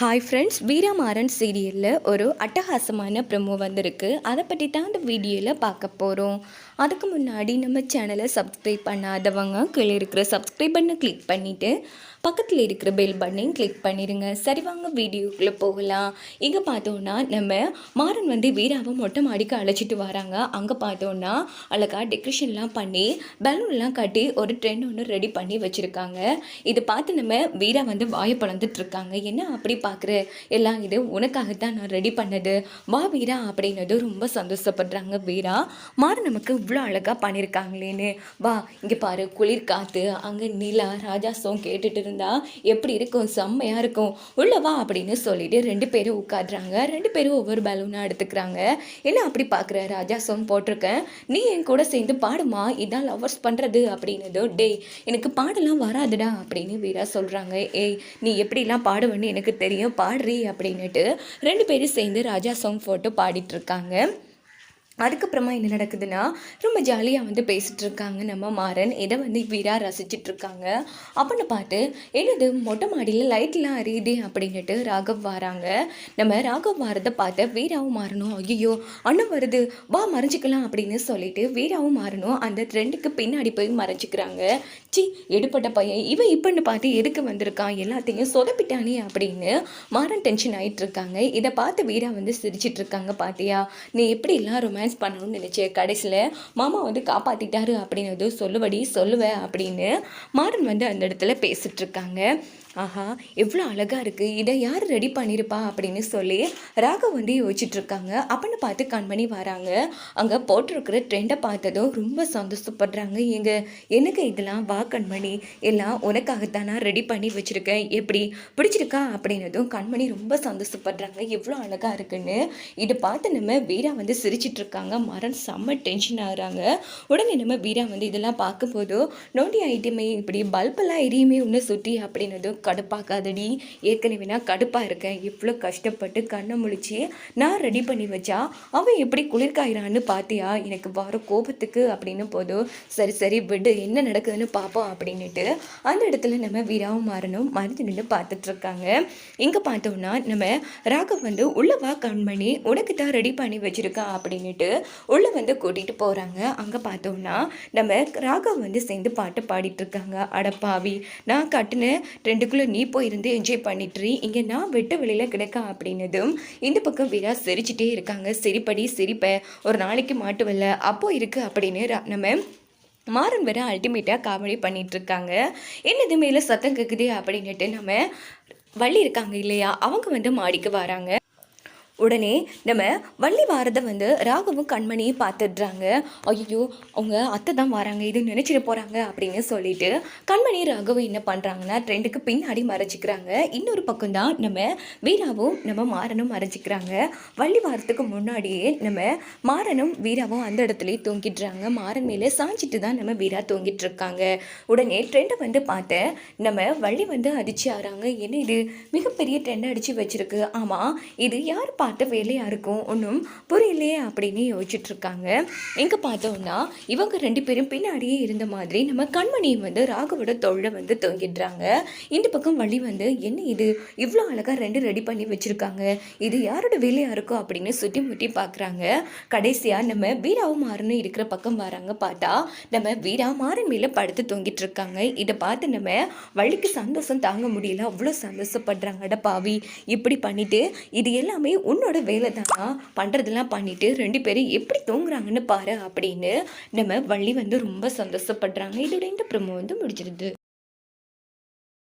Hi friends Veeramaran சீரியலில் ஒரு அட்டகாசமான ப்ரமோ வந்திருக்கு. அதை பற்றி தான் அந்த வீடியோவில் பார்க்க போகிறோம் அதுக்கு முன்னாடி நம்ம சேனலை சப்ஸ்கிரைப் பண்ணாதவங்க கீழே இருக்கிற சப்ஸ்கிரைப் பண்ணை கிளிக் பண்ணிவிட்டு பக்கத்தில் இருக்கிற பெல் பட்டனையும் கிளிக் பண்ணிடுங்க சரி வாங்க வீடியோக்குள்ளே போகலாம். இங்கே பார்த்தோன்னா நம்ம மாறன் வந்து வீராவை மொட்டை மாடிக்கு அழைச்சிட்டு வராங்க. அங்கே பார்த்தோன்னா அழகாக டெக்கரேஷன்லாம் பண்ணி பலூன்லாம் கட்டி ஒரு ட்ரெண்ட் ஒன்று ரெடி பண்ணி வச்சுருக்காங்க. இது பார்த்து நம்ம வீரா வந்து வாயை பழந்துட்டுருக்காங்க என்ன அப்படி பார்க்குற? எல்லாம் இது உனக்காகத்தான் நான் ரெடி பண்ணது. வா வீரா அப்படின்னது ரொம்ப சந்தோஷப்படுறாங்க வீரா. மாறன் நமக்கு இவ்வளோ அழகாக பண்ணியிருக்காங்களேன்னு வா இங்கே பாரு குளிர் காற்று அங்கே நிலா ராஜா சோங் கேட்டுட்டு இருந்தால் எப்படி இருக்கும்? செம்மையாக இருக்கும். உள்ளவா அப்படின்னு சொல்லிட்டு ரெண்டு பேரும் உட்காடுறாங்க ரெண்டு பேரும் ஒவ்வொரு பலூனாக எடுத்துக்கிறாங்க. என்ன அப்படி பார்க்குற ராஜா சோங் போட்டிருக்கேன். நீ என் கூட சேர்ந்து பாடுமா? இதான் லவர்ஸ் பண்ணுறது அப்படின்னதோ டேய் எனக்கு பாடலாம் வராதுடா அப்படின்னு வீரா சொல்கிறாங்க ஏய் நீ எப்படிலாம் பாடுவேன்னு எனக்கு தெரியும். பாடுறி அப்படின்னுட்டு ரெண்டு பேரும் சேர்ந்து ராஜா சாங் போட்டு பாடிட்டுருக்காங்க இருக்காங்க. அதுக்கப்புறமா என்ன நடக்குதுன்னா ரொம்ப ஜாலியாக வந்து பேசிகிட்டு இருக்காங்க நம்ம மாறன். இதை வந்து வீரா ரசிச்சிட்டு இருக்காங்க அப்படின்னு பார்த்து என்னது மொட்டை மாடியில் லைட்லாம் அறியுது அப்படின்னுட்டு ராகவ் வராங்க. நம்ம ராகவ் வரதை பார்த்து வீராவும் மாறணும் ஐயோ அண்ணன் வருது வா மறைஞ்சிக்கலாம் அப்படின்னு சொல்லிட்டு வீராவும் மாறணும் அந்த ட்ரெண்டுக்கு பின்னாடி போய் மறைஞ்சிக்கிறாங்க. சி எடுப்பட்ட பையன் இவன் இப்போன்னு பார்த்து எதுக்கு வந்திருக்கான்? எல்லாத்தையும் சொதப்பிட்டானே அப்படின்னு மாறன் டென்ஷன் ஆகிட்டு இருக்காங்க இதை பார்த்து வீரா வந்து சிரிச்சிட்டு இருக்காங்க பார்த்தியா நீ எப்படிலாம் ரொமான்ஸ் பண்ணணும்னு நினச்சேன் கடைசியில் மாமா வந்து காப்பாற்றிட்டாரு அப்படின்னது சொல்லுவடி சொல்லுவேன் அப்படின்னு மாறன் வந்து அந்த இடத்துல பேசிகிட்ருக்காங்க ஆஹா எவ்வளோ அழகாக இருக்குது இதை யார் ரெடி பண்ணியிருப்பா அப்படின்னு சொல்லி ராகவ் வந்து யோசிச்சுட்ருக்காங்க அப்படின்னு பார்த்து கண்மணி வராங்க. அங்கே போட்டிருக்கிற ட்ரெண்டை பார்த்ததும் ரொம்ப சந்தோஷப்படுறாங்க. எங்கள் எனக்கு இதெல்லாம்? வா கண்மணி. எல்லாம் உனக்காகத்தான் நான் ரெடி பண்ணி வச்சுருக்கேன். எப்படி? பிடிச்சிருக்கா? அப்படின்னதும் கண்மணி ரொம்ப சந்தோஷப்படுறாங்க. எவ்வளோ அழகாக இருக்குன்னு. இதை பார்த்து நம்ம வீரா வந்து சிரிச்சிட்டு இருக்காங்க. மரண் செம்ம டென்ஷன் ஆகுறாங்க. உடனே நம்ம வீரா வந்து இதெல்லாம் பார்க்கும்போதோ நோண்டி ஐட்டமே இப்படி பல்பெல்லாம் எரியுமே ஒன்று சுற்றி அப்படின்னதும் கடுப்பாக்காதடி. ஏற்கனவே நான் கடுப்பாக இருக்கேன். இவ்வளோ கஷ்டப்பட்டு கண்ணை முழிச்சு நான் ரெடி பண்ணி வச்சா அவன் எப்படி குளிர்காயிறான்னு பார்த்தியா? எனக்கு வர கோபத்துக்கு அப்படின்னு போதும் சரி சரி விடு. என்ன நடக்குதுன்னு பார்ப்போம் அப்படின்னுட்டு அந்த இடத்துல நம்ம வீராவும் மாறணும் மருந்து நின்று பார்த்துட்ருக்காங்க. இங்கே பார்த்தோம்னா நம்ம ராகவ் வந்து உள்ளவா கண் பண்ணி உனக்கு தான் ரெடி பண்ணி வச்சுருக்கான் சொல்லிட்டு உள்ளே வந்து கூட்டிகிட்டு போகிறாங்க அங்கே பார்த்தோம்னா நம்ம ராகவ் வந்து சேர்ந்து பாட்டு பாடிட்டு இருக்காங்க அடப்பாவி நான் கட்டின ரெண்டுக்குள்ளே நீ போயிருந்து என்ஜாய் பண்ணிட்டுரு இங்கே நான் வெட்ட வெளியில் கிடக்க? அப்படின்னதும் இந்த பக்கம் வீரா சிரிச்சிட்டே இருக்காங்க. சிரிப்படி சிரிப்பை. ஒரு நாளைக்கு மாட்டுவல்ல அப்போ இருக்குது அப்படின்னு நம்ம மாறன் வர அல்டிமேட்டாக காமெடி பண்ணிகிட்ருக்காங்க என்னது மேலே சத்தம் கேட்குது அப்படின்னுட்டு நம்ம வள்ளி இருக்காங்க இல்லையா? அவங்க வந்து மாடிக்கு வராங்க. உடனே நம்ம வள்ளி வாரதை வந்து ராகவும் கண்மணியும் பார்த்துடுறாங்க. ஐயோ அவங்க அத்தை தான் வராங்க இது நினச்சிட்டு போகிறாங்க அப்படின்னு சொல்லிட்டு கண்மணி ராகவும் என்ன பண்ணுறாங்கன்னா ட்ரெண்டுக்கு பின்னாடி மறைச்சிக்கிறாங்க. இன்னொரு பக்கம் தான் நம்ம வீராவும் நம்ம மாறனும் மறைச்சிக்கிறாங்க. வள்ளி வாரத்துக்கு முன்னாடியே நம்ம மாறனும் வீராவும் அந்த இடத்துலையே தூங்கிடுறாங்க. மாறன் மேலே சாஞ்சிட்டு தான் நம்ம வீரா தூங்கிட்டு இருக்காங்க உடனே ட்ரெண்டை வந்து பார்த்தேன். நம்ம வள்ளி வந்து அடிச்சு ஆறாங்க என்ன இது? மிகப்பெரிய ட்ரெண்டை அடித்து வச்சுருக்கு. ஆமாம் இது யார் பா பார்த்த வேலையாக இருக்கும்? ஒன்றும் புரியலையே அப்படின்னு யோசிச்சுட்ருக்காங்க. எங்கே பார்த்தோம்னா இவங்க ரெண்டு பேரும் பின்னாடியே இருந்த மாதிரி நம்ம கண்மணி வந்து ராகவோட தொழிலை வந்து தொங்கிடுறாங்க இந்த பக்கம் வழி வந்து என்ன இது? இவ்வளோ அழகாக ரெண்டு ரெடி பண்ணி வச்சுருக்காங்க. இது யாரோட வேலையாக இருக்கும்? அப்படின்னு சுற்றி முட்டி பார்க்குறாங்க கடைசியாக நம்ம வீராவும் மாறனும் இருக்கிற பக்கம் வராங்க பார்த்தா நம்ம வீரா மாறன் மேலே படுத்து தொங்கிட்டு இருக்காங்க இதை பார்த்து நம்ம வழிக்கு சந்தோஷம் தாங்க முடியல. அவ்வளோ சந்தோஷப்படுறாங்கடா பாவி. இப்படி பண்ணிட்டு இது எல்லாமே உன் உன்னோட வேலை தான்? பண்ணுறதெல்லாம் பண்ணிவிட்டு ரெண்டு பேரும் எப்படி தூங்குறாங்கன்னு பாரு அப்படின்னு நம்ம வள்ளி வந்து ரொம்ப சந்தோஷப்படுறாங்க. இதோட இந்த ப்ரமோ வந்து முடிச்சிருது